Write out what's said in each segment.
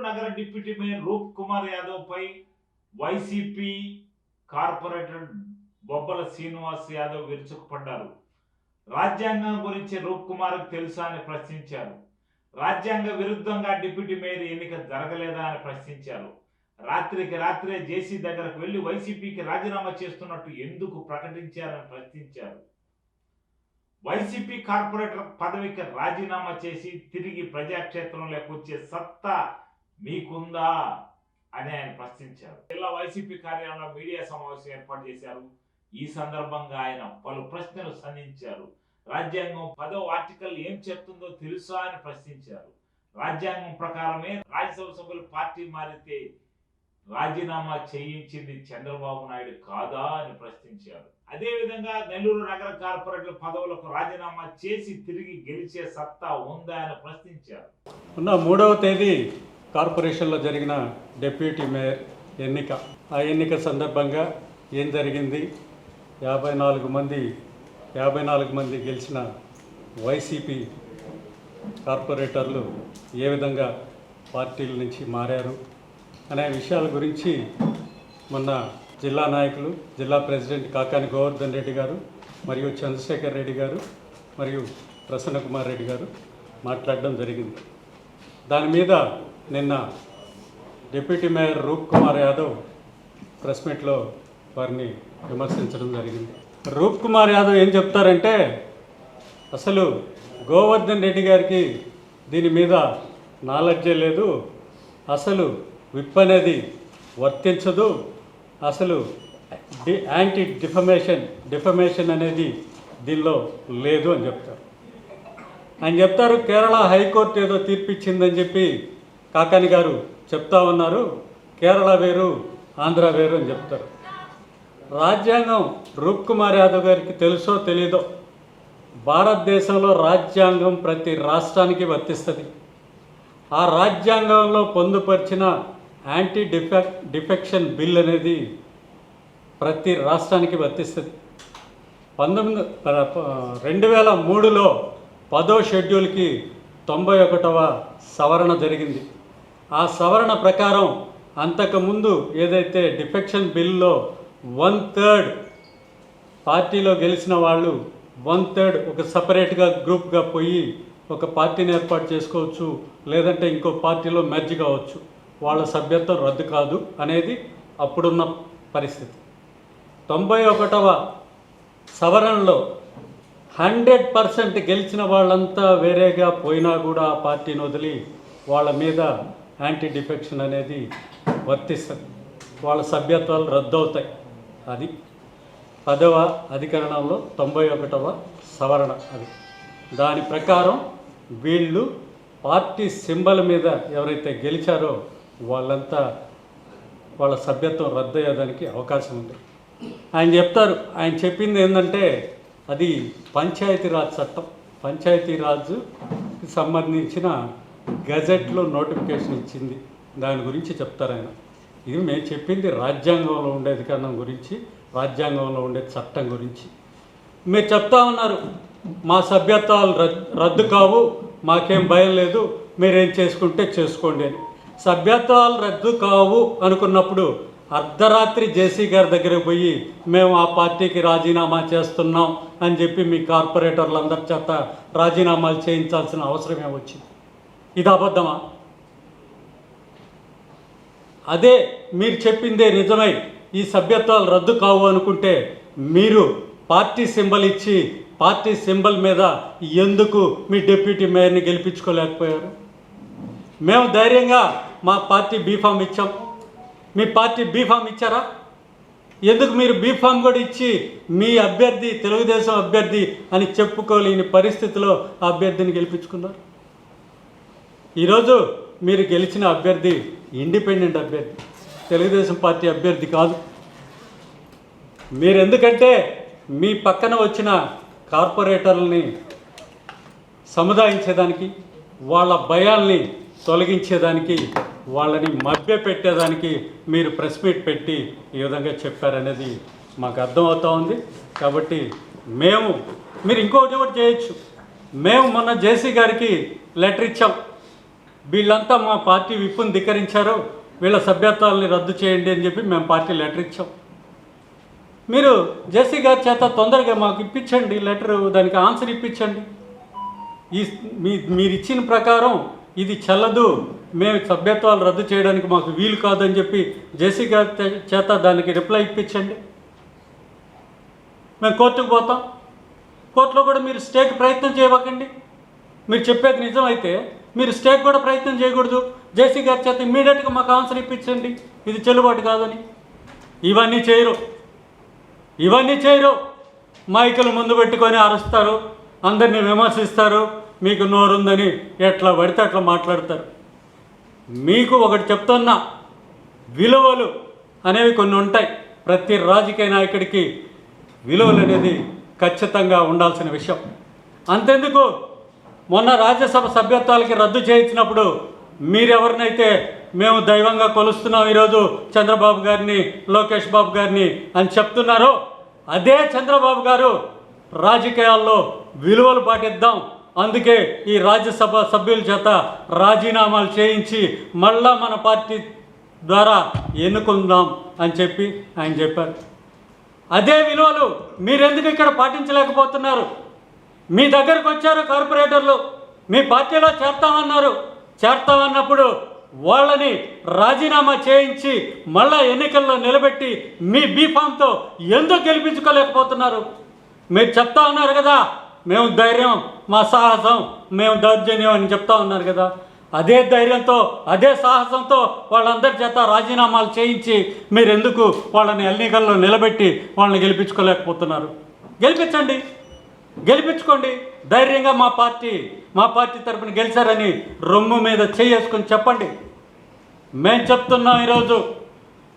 నగర deputy mayor Roop Kumar Yadav పై YCP corporator Bobbala Srinivas Yadav విరుచుకుపడ్డారు. రాజ్యాంగం గురించి రూప్ కుమార్కు తెలుసా అని ప్రశ్నించారు. రాజ్యాంగ విరుద్ధంగా డిప్యూటీ మేయర్ ఎన్నిక జరగలేదా అని ప్రశ్నించారు. రాత్రికి రాత్రే జేసీ దగ్గరకు వెళ్ళి వైసీపీకి రాజీనామా చేస్తున్నట్టు ఎందుకు ప్రకటించారని ప్రశ్నించారు. వైసీపీ కార్పొరేటర్ పదవికి రాజీనామా చేసి తిరిగి ప్రజాక్షేత్రంలోకి వచ్చే సత్తా మీకుందా అని ఆయన ప్రశ్నించారు. జిల్లా వైసీపీ కార్యాలయంలో మీడియా సమావేశం ఏర్పాటు చేశారు. ఈ సందర్భంగా ఆయన పలు ప్రశ్నలు సంధించారు. రాజ్యాంగం పదో ఆర్టికల్ ఏం చెప్తుందో తెలుసా అని ప్రశ్నించారు. రాజ్యాంగం ప్రకారమే రాజ్యసభ సభ్యులు పార్టీ మారితే రాజీనామా చేయించింది చంద్రబాబు నాయుడు కాదా అని ప్రశ్నించారు. అదేవిధంగా నెల్లూరు నగర కార్పొరేటర్ పదవులకు రాజీనామా చేసి తిరిగి గెలిచే సత్తా ఉందా అని ప్రశ్నించారు. మూడవ తేదీ కార్పొరేషన్లో జరిగిన డెప్యూటీ మేయర్ ఎన్నిక. ఆ ఎన్నిక సందర్భంగా ఏం జరిగింది? యాభై నాలుగు మంది యాభై నాలుగు మంది గెలిచిన వైసీపీ కార్పొరేటర్లు ఏ విధంగా పార్టీల నుంచి మారారు అనే విషయాల గురించి మొన్న జిల్లా నాయకులు జిల్లా ప్రెసిడెంట్ కాకాని గోవర్ధన్ రెడ్డి గారు మరియు చంద్రశేఖర్ రెడ్డి గారు మరియు ప్రసన్న కుమార్ రెడ్డి గారు మాట్లాడడం జరిగింది. దాని మీద నిన్న deputy mayor Roop Kumar Yadav press మీట్లో వారిని విమర్శించడం జరిగింది. రూప్ కుమార్ యాదవ్ ఏం చెప్తారంటే అసలు గోవర్ధన్ రెడ్డి గారికి దీని మీద నాలెడ్జే లేదు. అసలు విప్ అనేది వర్తించదు. అసలు డి యాంటీ డిఫమేషన్ డిఫమేషన్ అనేది దీనిలో లేదు అని చెప్తారు. ఆయన చెప్తారు కేరళ హైకోర్టు ఏదో తీర్పిచ్చిందని చెప్పి కాకాని గారు చెప్తా ఉన్నారు కేరళ వేరు ఆంధ్ర వేరు అని చెప్తారు. రాజ్యాంగం రూప్ కుమార్ యాదవ్ గారికి తెలుసో తెలీదో భారతదేశంలో రాజ్యాంగం ప్రతి రాష్ట్రానికి వర్తిస్తుంది. ఆ రాజ్యాంగంలో పొందుపరిచిన యాంటీ డిఫెక్ డిఫెక్షన్ బిల్ అనేది ప్రతి రాష్ట్రానికి వర్తిస్తుంది. పంతొమ్మిది రెండు వేల మూడులో పదో షెడ్యూల్కి తొంభై ఒకటవ సవరణ జరిగింది. ఆ సవరణ ప్రకారం అంతకుముందు ఏదైతే డిఫెక్షన్ బిల్లో వన్ థర్డ్ పార్టీలో గెలిచిన వాళ్ళు వన్ థర్డ్ ఒక సపరేట్గా గ్రూప్గా పోయి ఒక పార్టీని ఏర్పాటు చేసుకోవచ్చు లేదంటే ఇంకో పార్టీలో మెర్జ్ కావచ్చు. వాళ్ళ సభ్యత్వం రద్దు కాదు అనేది అప్పుడున్న పరిస్థితి. తొంభై ఒకటవ సవరణలో హండ్రెడ్ పర్సెంట్ గెలిచిన వాళ్ళంతా వేరేగా పోయినా కూడా ఆ పార్టీని వదిలి వాళ్ళ మీద యాంటీ డిఫెక్షన్ అనేది వర్తిస్తుంది. వాళ్ళ సభ్యత్వాలు రద్దవుతాయి. అది పదవ అధికరణంలో తొంభై ఒకటవ సవరణ అది. దాని ప్రకారం వీళ్ళు పార్టీ సింబల్ మీద ఎవరైతే గెలిచారో వాళ్ళంతా వాళ్ళ సభ్యత్వం రద్దయ్యేదానికి అవకాశం ఉంది. ఆయన చెప్తారు ఆయన చెప్పింది ఏంటంటే అది పంచాయతీరాజ్ చట్టం. పంచాయతీరాజ్కి సంబంధించిన గజెట్లో నోటిఫికేషన్ ఇచ్చింది. దాని గురించి చెప్తారు ఆయన. ఇది మేము చెప్పింది రాజ్యాంగంలో ఉండే అధికారం గురించి రాజ్యాంగంలో ఉండే చట్టం గురించి. మీరు చెప్తా ఉన్నారు మా సభ్యత్వాలు రద్దు కావు మాకేం భయం లేదు మీరేం చేసుకుంటే చేసుకోండి అని. సభ్యత్వాలు రద్దు కావు అనుకున్నప్పుడు అర్ధరాత్రి జేసీ గారి దగ్గరకు పోయి మేము ఆ పార్టీకి రాజీనామా చేస్తున్నాం అని చెప్పి మీ కార్పొరేటర్లందరి చేత రాజీనామాలు చేయించాల్సిన అవసరం ఏమొచ్చింది? ఇది అబద్ధమా? అదే మీరు చెప్పిందే నిజమై ఈ సభ్యత్వాలు రద్దు కావు అనుకుంటే మీరు పార్టీ సింబల్ ఇచ్చి పార్టీ సింబల్ మీద ఎందుకు మీ డిప్యూటీ మేయర్ని గెలిపించుకోలేకపోయారు? మేము ధైర్యంగా మా పార్టీ బీఫామ్ ఇచ్చాం. మీ పార్టీ బీఫామ్ ఇచ్చారా? ఎందుకు మీరు బీఫామ్ కూడా ఇచ్చి మీ అభ్యర్థి తెలుగుదేశం అభ్యర్థి అని చెప్పుకోలేని పరిస్థితిలో ఆ అభ్యర్థిని గెలిపించుకున్నారు? ఈరోజు మీరు గెలిచిన అభ్యర్థి ఇండిపెండెంట్ అభ్యర్థి తెలుగుదేశం పార్టీ అభ్యర్థి కాదు. మీరెందుకంటే మీ పక్కన వచ్చిన కార్పొరేటర్లని సముదాయించేదానికి వాళ్ళ భయాల్ని తొలగించేదానికి వాళ్ళని మభ్య పెట్టేదానికి మీరు ప్రెస్ మీట్ పెట్టి ఈ విధంగా చెప్పారనేది మాకు అర్థమవుతూ ఉంది. కాబట్టి మేము మీరు ఇంకొకటి ఒకటి చేయొచ్చు? మేము మొన్న జేసీ గారికి లెటర్ ఇచ్చాం. వీళ్ళంతా మా పార్టీ విప్పును ధిక్కరించారు. వీళ్ళ సభ్యత్వాలని రద్దు చేయండి అని చెప్పి మేము పార్టీ లెటర్ ఇచ్చాం. మీరు జేసీ గారి చేత తొందరగా మాకు ఇప్పించండి లెటర్ దానికి ఆన్సర్ ఇప్పించండి. ఈ మీ మీరు ఇచ్చిన ప్రకారం ఇది చెల్లదు మేము సభ్యత్వాలు రద్దు చేయడానికి మాకు వీలు కాదని చెప్పి జేసీ గారి చే- చేత దానికి రిప్లై ఇప్పించండి. మేము కోర్టుకు పోతాం. కోర్టులో కూడా మీరు స్టేకి ప్రయత్నం చేయవకండి. మీరు చెప్పేది నిజమైతే మీరు స్టేక్ కూడా ప్రయత్నం చేయకూడదు. జేసీ గారి చేత ఇమ్మీడియట్గా మాకు ఆన్సర్ ఇప్పించండి. ఇది చెల్లుబాటు కాదని. ఇవన్నీ చేయరు. ఇవన్నీ చేయరు. మైకులు ముందు పెట్టుకొని అరుస్తారు. అందరినీ విమర్శిస్తారు. మీకు నోరుందని ఎట్లా పడితే అట్లా మాట్లాడతారు. మీకు ఒకటి చెప్తున్నా. విలువలు అనేవి కొన్ని ఉంటాయి. ప్రతి రాజకీయ నాయకుడికి విలువలు అనేది ఖచ్చితంగా ఉండాల్సిన విషయం. అంతెందుకు? మొన్న రాజ్యసభ సభ్యత్వాలకి రద్దు చేయించినప్పుడు మీరెవరినైతే మేము దైవంగా కొలుస్తున్నాం ఈరోజు చంద్రబాబు గారిని లోకేష్ బాబు గారిని అని చెప్తున్నారో అదే చంద్రబాబు గారు రాజకీయాల్లో విలువలు పాటిద్దాం. అందుకే ఈ రాజ్యసభ సభ్యుల చేత రాజీనామాలు చేయించి మళ్ళా మన పార్టీ ద్వారా ఎన్నుకుందాం అని చెప్పి ఆయన చెప్పారు. అదే విలువలు మీరెందుకు ఇక్కడ పాటించలేకపోతున్నారు? మీ దగ్గరకు వచ్చారు కార్పొరేటర్లు. మీ పార్టీలో చేర్తామన్నారు. చేర్తామన్నప్పుడు వాళ్ళని రాజీనామా చేయించి మళ్ళా ఎన్నికల్లో నిలబెట్టి మీ బీఫామ్తో ఎందుకు గెలిపించుకోలేకపోతున్నారు? మీరు చెప్తా ఉన్నారు కదా మేము ధైర్యం మా సాహసం మేము దౌర్జన్యం అని చెప్తా ఉన్నారు కదా. అదే ధైర్యంతో అదే సాహసంతో వాళ్ళందరి చేత రాజీనామాలు చేయించి మీరు ఎందుకు వాళ్ళని ఎన్నికల్లో నిలబెట్టి వాళ్ళని గెలిపించుకోలేకపోతున్నారు? గెలిపించండి. గెలిపించుకోండి. ధైర్యంగా మా పార్టీ మా పార్టీ తరపున గెలిచారని రొమ్ము మీద చేసుకొని చెప్పండి. మేము చెప్తున్నాం ఈరోజు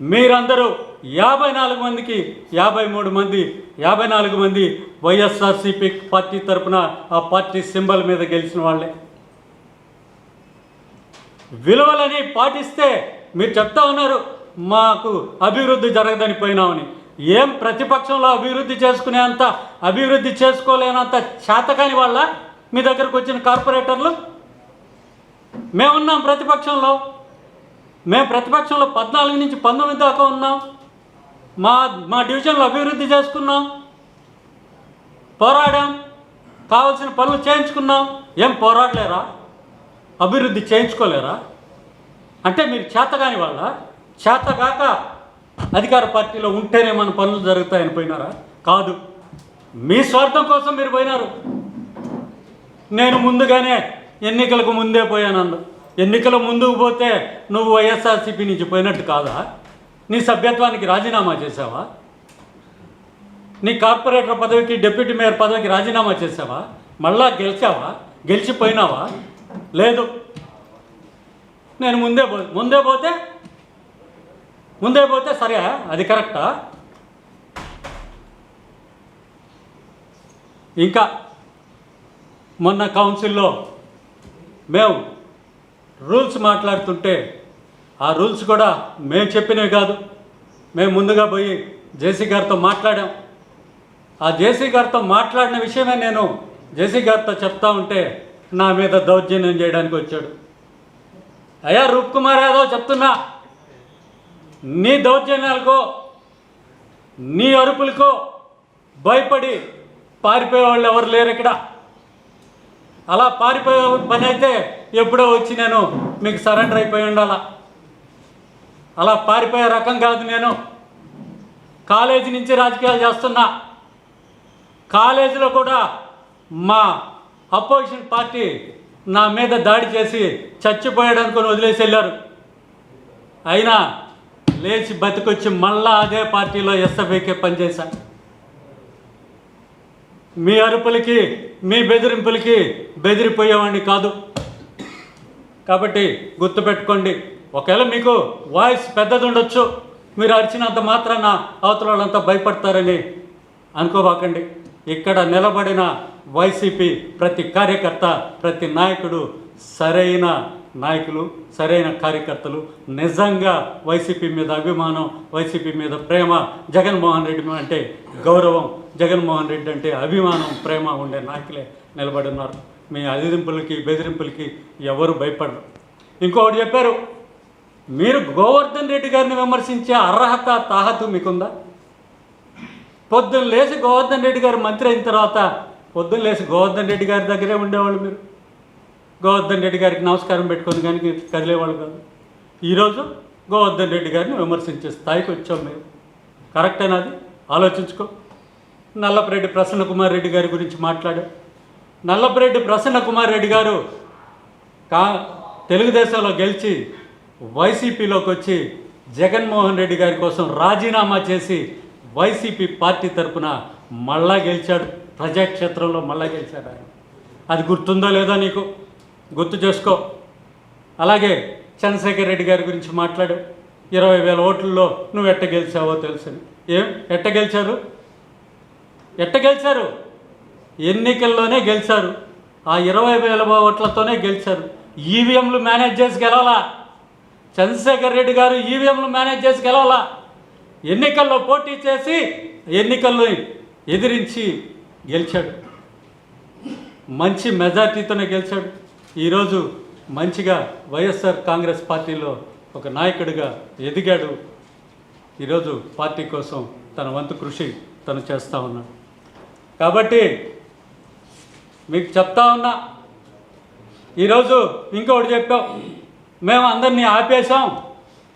మీరందరూ యాభై నాలుగు మందికి యాభై మూడు మంది యాభై నాలుగు మంది వైఎస్ఆర్సీపీ పార్టీ తరపున ఆ పార్టీ సింబల్ మీద గెలిచిన వాళ్ళే. విలువలని పాటిస్తే మీరు చెప్తా ఉన్నారు మాకు అభివృద్ధి జరగదని పోయినామని. ఏం ప్రతిపక్షంలో అభివృద్ధి చేసుకునే అంత అభివృద్ధి చేసుకోలేనంత చేతకాని వాళ్ళ మీ దగ్గరకు వచ్చిన కార్పొరేటర్లు? మేమున్నాం ప్రతిపక్షంలో. మేము ప్రతిపక్షంలో పద్నాలుగు నుంచి పంతొమ్మిది దాకా ఉన్నాం. మా మా డివిజన్లో అభివృద్ధి చేసుకున్నాం. పోరాడాం. కావాల్సిన పనులు చేయించుకున్నాం. ఏం పోరాడలేరా? అభివృద్ధి చేయించుకోలేరా? అంటే మీరు చేతగాని వాళ్ళ? చేతగాక అధికార పార్టీలో ఉంటేనే మన పనులు జరుగుతాయని పోయినారా? కాదు. మీ స్వార్థం కోసం మీరు పోయినారు. నేను ముందుగానే ఎన్నికలకు ముందే పోయానన్ను ఎన్నికల ముందుకు పోతే నువ్వు వైఎస్ఆర్సీపీ నుంచి పోయినట్టు కాదా? నీ సభ్యత్వానికి రాజీనామా చేసావా నీ కార్పొరేటర్ పదవికి డిప్యూటీ మేయర్ పదవికి రాజీనామా చేసావా మళ్ళా గెలిచావా? గెలిచిపోయినావా? లేదు. నేను ముందే పో ముందే పోతే ముందే పోతే సరే అది కరెక్టా? ఇంకా మొన్న కౌన్సిల్లో మేము రూల్స్ మాట్లాడుతుంటే ఆ రూల్స్ కూడా మేము చెప్పినవి కాదు. మేము ముందుగా పోయి జేసీ గారితో మాట్లాడాం. ఆ జేసీ గారితో మాట్లాడిన విషయమే నేను జేసీ గారితో చెప్తా ఉంటే నా మీద దౌర్జన్యం చేయడానికి వచ్చాడు. అయ్యా రూప్ కుమార్ యాదవ్ చెప్తున్నా. నీ దౌర్జన్యాలకో నీ అరుపులకో భయపడి పారిపోయే వాళ్ళు ఎవరు లేరు ఇక్కడ. అలా పారిపోయే పని అయితే ఎప్పుడో వచ్చి నేను మీకు సరెండర్ అయిపోయి ఉండాలా? అలా పారిపోయే రకం కాదు నేను. కాలేజీ నుంచి రాజకీయాలు చేస్తున్నా. కాలేజీలో కూడా మా అపోజిషన్ పార్టీ నా మీద దాడి చేసి చచ్చిపోయాడు అనుకొని వదిలేసి వెళ్ళారు. అయినా లేచి బతికొచ్చి మళ్ళా అదే పార్టీలో ఎస్ఎఫ్ఐకే పనిచేశా. మీ అరుపులకి మీ బెదిరింపులకి బెదిరిపోయేవాడిని కాదు. కాబట్టి గుర్తుపెట్టుకోండి ఒకవేళ మీకు వాయిస్ పెద్దది ఉండొచ్చు మీరు అరిచినంత మాత్రాన అవతల వాళ్ళంతా భయపడతారని అనుకోబాకండి ఇక్కడ నిలబడిన వైసీపీ ప్రతి కార్యకర్త ప్రతి నాయకుడు సరైన నాయకులు సరైన కార్యకర్తలు నిజంగా వైసీపీ మీద అభిమానం వైసీపీ మీద ప్రేమ జగన్మోహన్ రెడ్డి అంటే గౌరవం జగన్మోహన్ రెడ్డి అంటే అభిమానం ప్రేమ ఉండే నాయకులే నిలబడి ఉన్నారు మీ అదిరింపులకి బెదిరింపులకి ఎవరు భయపడరు. ఇంకొకటి చెప్పారు మీరు గోవర్ధన్ రెడ్డి గారిని విమర్శించే అర్హత తాహతు మీకుందా? పొద్దున్న లేచి గోవర్ధన్ రెడ్డి గారు మంత్రి అయిన తర్వాత పొద్దున్న లేచి గోవర్ధన్ రెడ్డి గారి దగ్గరే ఉండేవాళ్ళు మీరు. గోవర్ధన్ రెడ్డి గారికి నమస్కారం పెట్టుకొని కానీ కదిలేవాళ్ళు కాదు. ఈరోజు గోవర్ధన్ రెడ్డి గారిని విమర్శించే స్థాయికి వచ్చాం మేము. కరెక్టేనా అది? ఆలోచించుకో. నల్లపరెడ్డి ప్రసన్న కుమార్ రెడ్డి గారి గురించి మాట్లాడాం. నల్లపరెడ్డి ప్రసన్న కుమార్ రెడ్డి గారు కా తెలుగుదేశంలో గెలిచి వైసీపీలోకి వచ్చి జగన్మోహన్ రెడ్డి గారి కోసం రాజీనామా చేసి వైసీపీ పార్టీ తరపున మళ్ళా గెలిచాడు. ప్రజాక్షేత్రంలో మళ్ళా గెలిచాడు ఆయన. అది గుర్తుందో లేదో నీకు? గుర్తు చేసుకో. అలాగే చంద్రశేఖర్ రెడ్డి గారి గురించి మాట్లాడు. ఇరవై వేల ఓట్లలో నువ్వు ఎట్ట గెలిచావో తెలుసని. ఏం? ఎట్ట గెలిచారు? ఎట్ట గెలిచారు? ఎన్నికల్లోనే గెలిచారు. ఆ ఇరవై వేల ఓట్లతోనే గెలిచారు. ఈవీఎంలు మేనేజ్ చేసి గెలవాలా? చంద్రశేఖర్ రెడ్డి గారు ఈవీఎంలు మేనేజ్ చేసి గెలవాలా? ఎన్నికల్లో పోటీ చేసి ఎన్నికల్లో ఎదిరించి గెలిచాడు. మంచి మెజార్టీతోనే గెలిచాడు. ఈరోజు మంచిగా వైఎస్ఆర్ కాంగ్రెస్ పార్టీలో ఒక నాయకుడిగా ఎదిగాడు. ఈరోజు పార్టీ కోసం తన వంతు కృషి తను చేస్తూ ఉన్నాడు. కాబట్టి మీకు చెప్తా ఉన్నా ఈరోజు ఇంకొకటి చెప్పాం. మేము అందరినీ ఆపేశాం.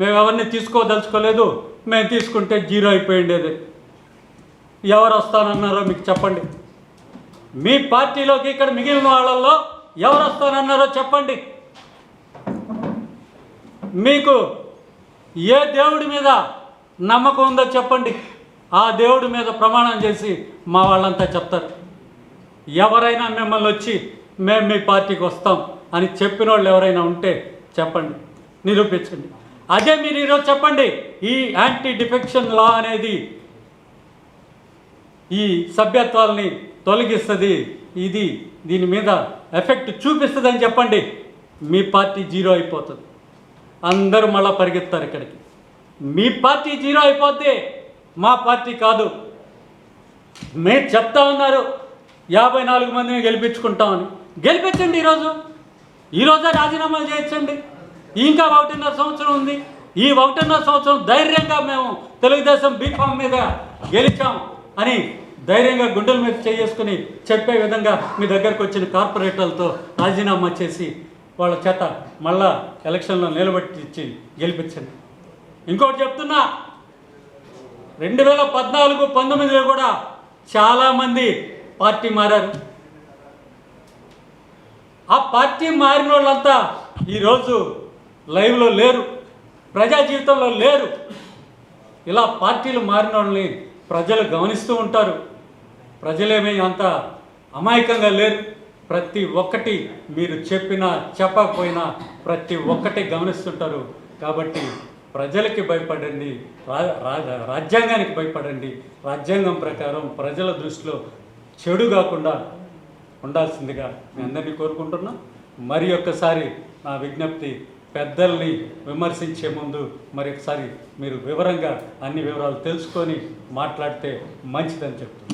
మేము ఎవరిని తీసుకోదలుచుకోలేదు. మేము తీసుకుంటే జీరో అయిపోయిండేది. ఎవరు వస్తానన్నారో మీకు చెప్పండి. మీ పార్టీలోకి ఇక్కడ మిగిలిన వాళ్ళల్లో ఎవరు వస్తారన్నారో చెప్పండి. మీకు ఏ దేవుడి మీద నమ్మకం ఉందో చెప్పండి. ఆ దేవుడి మీద ప్రమాణం చేసి మా వాళ్ళంతా చెప్తారు. ఎవరైనా మిమ్మల్ని వచ్చి మేము మీ పార్టీకి వస్తాం అని చెప్పిన వాళ్ళు ఎవరైనా ఉంటే చెప్పండి. నిరూపించండి. అదే మీరు ఈరోజు చెప్పండి. ఈ యాంటీ డిఫెక్షన్ లా అనేది ఈ సభ్యత్వాల్ని తొలగిస్తుంది. ఇది దీని మీద ఎఫెక్ట్ చూపిస్తుందని చెప్పండి. మీ పార్టీ జీరో అయిపోతుంది. అందరూ మళ్ళీ పరిగెత్తారు ఇక్కడికి. మీ పార్టీ జీరో అయిపోతే మా పార్టీ కాదు. మీరు చెప్తా ఉన్నారు. యాభై నాలుగు మందిని గెలిపించుకుంటామని. గెలిపించండి ఈరోజు. ఈరోజే రాజీనామాలు చేయించండి. ఇంకా ఒకటిన్నర సంవత్సరం ఉంది. ఈ ఒకటిన్నర సంవత్సరం ధైర్యంగా మేము తెలుగుదేశం బీఫామ్ మీద గెలిచాం అని ధైర్యంగా గుండెల మీద చేసుకుని చెప్పే విధంగా మీ దగ్గరకు వచ్చిన కార్పొరేటర్లతో రాజీనామా చేసి వాళ్ళ చేత మళ్ళా ఎలక్షన్లో నిలబెట్టించి గెలిపించండి. ఇంకోటి చెప్తున్నా రెండు వేల పద్నాలుగు పంతొమ్మిదిలో కూడా చాలామంది పార్టీ మారారు. ఆ పార్టీ మారిన వాళ్ళంతా ఈరోజు లైవ్లో లేరు ప్రజా జీవితంలో లేరు. ఇలా పార్టీలు మారిన వాళ్ళని ప్రజలు గమనిస్తూ ఉంటారు. ప్రజలేమీ అంత అమాయకంగా లేరు. ప్రతి ఒక్కటి మీరు చెప్పినా చెప్పకపోయినా ప్రతి ఒక్కటి గమనిస్తుంటారు. కాబట్టి ప్రజలకి భయపడండి రా రాజ్యాంగానికి భయపడండి. రాజ్యాంగం ప్రకారం ప్రజల దృష్టిలో చెడు కాకుండా ఉండాల్సిందిగా మీ అందరినీ కోరుకుంటున్నా. మరి ఒక్కసారి నా విజ్ఞప్తి పెద్దల్ని విమర్శించే ముందు మరి ఒకసారి మీరు వివరంగా అన్ని వివరాలు తెలుసుకొని మాట్లాడితే మంచిదని చెప్తున్నాను